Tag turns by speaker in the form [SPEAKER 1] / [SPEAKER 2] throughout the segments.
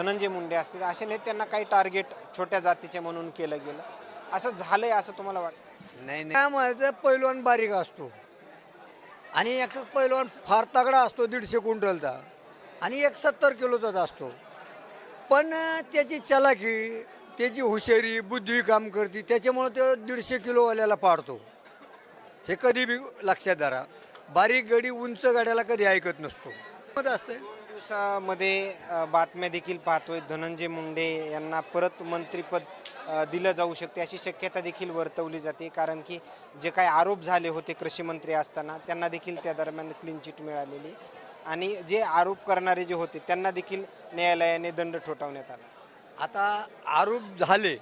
[SPEAKER 1] धनंजय मुंडे असतील असे नेत्यांना काही टार्गेट छोट्या जातीचे म्हणून केलं गेलं. असं झालंय असं तुम्हाला वाटतं?
[SPEAKER 2] नाही नाही. पैलवान बारीक असतो. आणि एक पैलवान फार तगडा असतो दीडशे क्विंटलचा. आणि एक सत्तर किलोचाच असतो. पण त्याची चलाखी त्याची हुशारी बुद्धी काम करते त्याच्यामुळं तो दीडशे किलोवाल्याला पाडतो. हे कधी बी लक्षात धरा. बारीक गडी उंच गाड्याला कधी ऐकत नसतो. मत असतं
[SPEAKER 1] दिवसामध्ये बातम्या देखील पाहतोय. धनंजय मुंडे यांना परत मंत्रिपद दिलं जाऊ शकते अशी शक्यता देखील वर्तवली जाते. कारण की जे काही आरोप झाले होते कृषी मंत्री असताना त्यांना देखील त्या दरम्यान क्लीन चिट मिळालेली. आणि जे आरोप करणारे जे होते त्यांना देखील न्यायालयाने दंड ठोठावण्यात आला.
[SPEAKER 2] आता आरोप झाले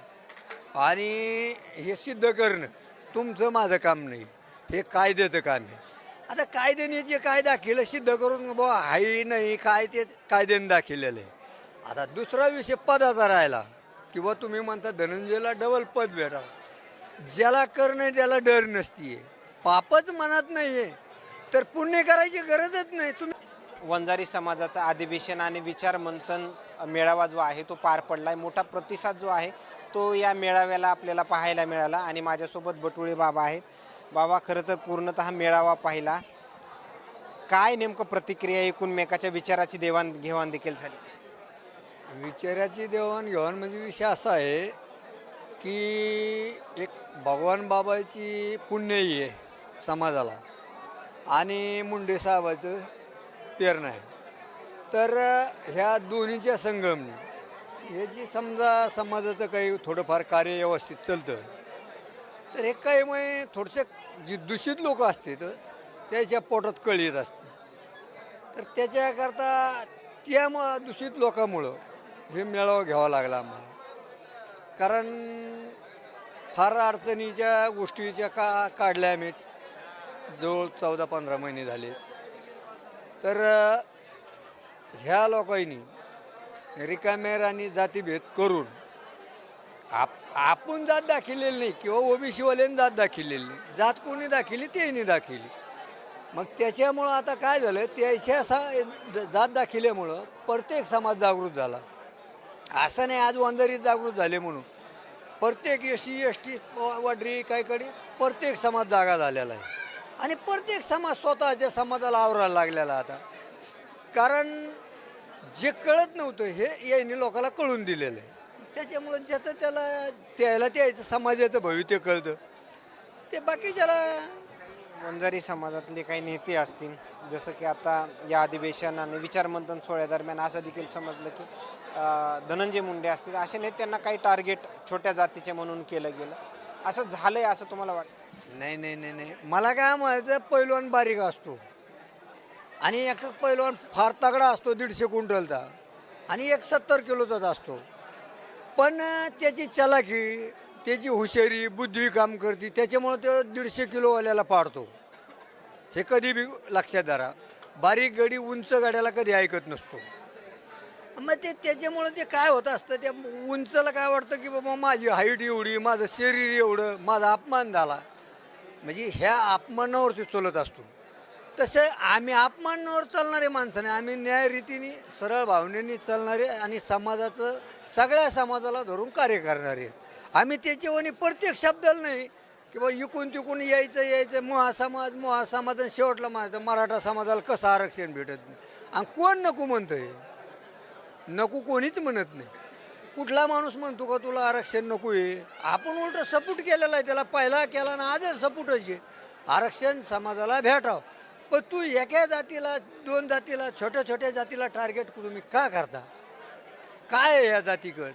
[SPEAKER 2] आणि हे सिद्ध करणं तुमचं माझं काम नाही. हे कायद्याचं काम आहे. आता कायद्याने जे काय दाखिलं सिद्ध करून बुवा हाही नाही काय ते कायद्याने दाखिलेलं आहे. आता दुसरा विषय पदाचा राहिला किंवा तुम्ही म्हणता धनंजयला डबल पद भेटा ज्याला करणं त्याला डर नसतीये. पापच मनात नाही आहे तर पुण्य करायची गरजच नाही. तुम्ही
[SPEAKER 1] वंजारी समाजाचा अधिवेशन आणि विचार मंथन मेळावा जो आहे तो पार पडलाय. मोठा प्रतिसाद जो आहे तो या मेळाव्याला आपल्याला पाहायला मिळाला. आणि माझ्यासोबत बटुळे बाबा आहेत. बाबा खरं तर पूर्णतः मेळावा पाहिला. काय नेमकं प्रतिक्रिया एकूणमेकाच्या विचाराची देवाणघेवाण देखील झाली?
[SPEAKER 2] विचाराची देवाणघेवाण म्हणजे विषय असा आहे की एक भगवान बाबाची पुण्यही आहे समाजाला आणि मुंडे साहेबाचं प्रेरणा आहे. तर ह्या दोन्हीच्या संगम हे जी समजा समाजाचं काही थोडंफार कार्य व्यवस्थित चालतं तर हे काही मग थोडंसं जी दूषित लोक असते तर त्याच्या पोटात कळ येत असते. तर त्याच्याकरता त्या म दूषित लोकांमुळं हे मेळावा घ्यावा लागला आम्हाला. कारण फार अडचणीच्या गोष्टीच्या का काढल्या आम्ही. जवळ चौदा पंधरा महिने झाले. तर ह्या लोकांनी रिकामेर आणि जातीभेद करून आप आपण जात दाखिलेली नाही किंवा ओबीसीवाल्याने जात दाखिलेली नाही. जात कोणी दाखिली त्यांनी दाखिली. मग त्याच्यामुळं आता काय झालं त्याच्या सा जात दाखिल्यामुळं प्रत्येक समाज जागृत झाला. असं नाही आज वंजारीत जागृत झाले म्हणून. प्रत्येक एस सी एस टी वडरी काहीकडे प्रत्येक समाज जागा झालेला आहे. आणि प्रत्येक समाज स्वतःच्या समाजाला आवरायला लागलेला आता. कारण जे कळत नव्हतं हे यांनी लोकांना कळून दिलेलं आहे. त्याच्यामुळं ज्याचं त्याला त्याला त्याचं समाजाचं भविष्य कळतं. ते बाकीच्याला
[SPEAKER 1] वंजारी समाजातले काही नेते असतील जसं की आता या अधिवेशन आणि विचारमंथन सोहळ्यादरम्यान असं देखील समजलं की अ, धनंजय मुंडे असतील अशा नेत्यांना काही टार्गेट छोट्या जातीचे म्हणून केलं गेलं. असं झालंय असं तुम्हाला वाटतं?
[SPEAKER 2] नाही नाही नाही नाही. मला काय म्हणायचं पैलवान बारीक असतो. आणि एक एक पैलवान फार तगडा असतो दीडशे क्विंटलचा. आणि एक सत्तर किलोचाच असतो. पण त्याची चलाकी त्याची हुशारी बुद्धी काम करते त्याच्यामुळं तो दीडशे किलोवाल्याला पाडतो. हे कधी बी लक्षात धरा. बारीक गडी उंच गाड्याला कधी ऐकत नसतो. मग ते त्याच्यामुळं ते काय होत असतं त्या उंचला काय वाटतं की बाबा माझी हाईट एवढी माझं शरीर एवढं माझा अपमान झाला. म्हणजे ह्या अपमानावर ते चलत असतो. तसे आम्ही अपमानावर चालणारे माणसं नाही आम्ही न्यायरीतीने सरळ भावनेने चालणारे आणि समाजाचं सगळ्या समाजाला धरून कार्य करणारे. आम्ही त्याच्यावानी प्रत्येक शब्दाला नाही की बा इकून तिकून यायचं यायचं महासमाज महासमाज आणि शेवटला म्हणायचं मराठा समाजाला कसं आरक्षण भेटत नाही? आणि कोण नको म्हणतंय? नको कोणीच म्हणत नाही. कुठला माणूस म्हणतो का तुला आरक्षण नको आहे आपण उलट सपोर्ट केलेला आहे त्याला पहिला केला ना आजच सपोर्टच आहे. आरक्षण समाजाला भेटावं. पण तू एका जातीला दोन जातीला छोट्या छोट्या जातीला टार्गेट तुम्ही का करता? काय आहे या जातीकडं?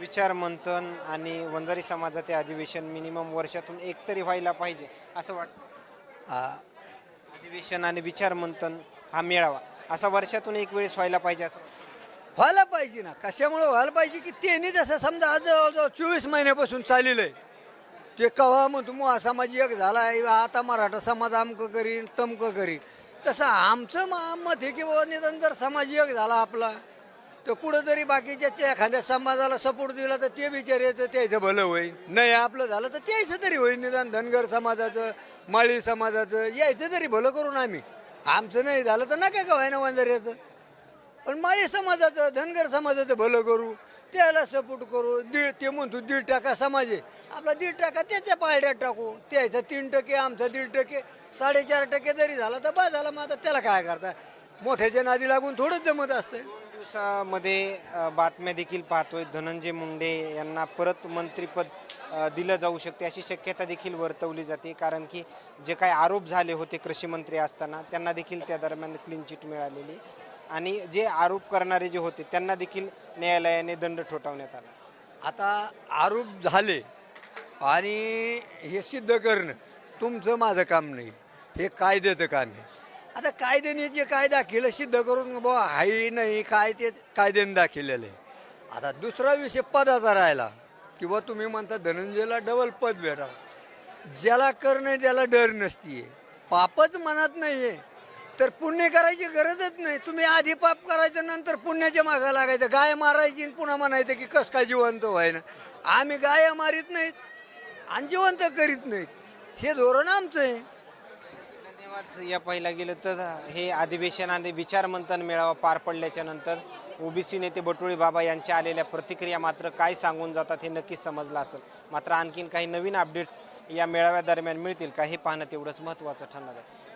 [SPEAKER 1] विचार मंथन आणि वंजारी समाजाचे अधिवेशन मिनिमम वर्षातून एक तरी व्हायला पाहिजे असं वाटतं
[SPEAKER 2] आ,
[SPEAKER 1] अधिवेशन आणि विचार मंथन हा मेळावा असा वर्षातून एक वेळेस व्हायला पाहिजे असं वाटतं.
[SPEAKER 2] व्हायला पाहिजे ना. कशामुळे व्हायला पाहिजे की त्यांनी जसं समजा आज जवळजवळ चोवीस महिन्यापासून चाललेलं आहे. ते कवा म्हणतो मग समाज एक झाला आहे आता मराठा समाज अमकं करीन तमकं करीन. तसं आमचं मग मत हे की बाबा निदान जर समाज एक झाला आपला तर कुठंतरी बाकीच्या एखाद्या समाजाला सपोर्ट दिला तर ते विचार येतं त्याचं भलं होईल. नाही आपलं झालं तर त्याचं तरी होईल निदान धनगर समाजाचं माळी समाजाचं यायचं तरी भलं करून आम्ही. आमचं नाही झालं तर नका का व्हायना वंजाऱ्याचं? पण माळी समाजाचं धनगर समाजाचं भलं करू. त्याला सपोर्ट करू दीड ते म्हणतो दीड टक्का समाज आहे. आपला दीड टक्का त्याच्या पायड्यात टाकू. त्याचं तीन टक्के आमचं दीड टक्के साडेचार टक्के जरी झाला तर बा झाला मग आता त्याला काय करता? मोठ्याच्या नादी लागून थोडंच जमत असतं
[SPEAKER 1] दिवसामध्ये बातम्या देखील पाहतोय. धनंजय मुंडे यांना परत मंत्रिपद दिलं जाऊ शकते अशी शक्यता देखील वर्तवली जाते. कारण की जे काही आरोप झाले होते कृषी मंत्री असताना त्यांना देखील त्या दरम्यान क्लीन चिट मिळालेली. आणि जे आरोप करणारे जे होते त्यांना देखील न्यायालयाने दंड ठोठावण्यात आला.
[SPEAKER 2] आता आरोप झाले आणि हे सिद्ध करणं तुमचं माझं काम नाही हे कायद्याचं काम आहे आता कायद्याने जे काय दाखिलं सिद्ध करून बुवा हाही नाही काय ते कायद्याने दाखिलेलं आहे. आता दुसरा विषय पदाचा राहिला किंवा तुम्ही म्हणता धनंजयला डबल पद भेटा ज्याला करणं त्याला डर नसतीये. पापच मनात नाही आहे तर पुण्य करायची गरजच नाही. तुम्ही आधी पाप करायचं नंतर पुण्याच्या मागं लागायचं. गाय मारायची आणि पुन्हा म्हणायचं की कस काय जिवंत व्हायनं आम्ही गाय मारीत नाहीत आणि जिवंत करीत नाहीत. हे धोरण आमचं आहे.
[SPEAKER 1] धन्यवाद. या पहिला गेलं तर हे अधिवेशन आणि विचारमंथन मेळावा पार पडल्याच्या नंतर ओबीसी नेते बटुळी बाबा यांच्या आलेल्या प्रतिक्रिया मात्र काय सांगून जातात हे नक्कीच समजलं असेल. मात्र आणखीन काही नवीन अपडेट्स या मेळाव्यादरम्यान मिळतील का हे पाहणं तेवढंच महत्त्वाचं ठरणार आहे.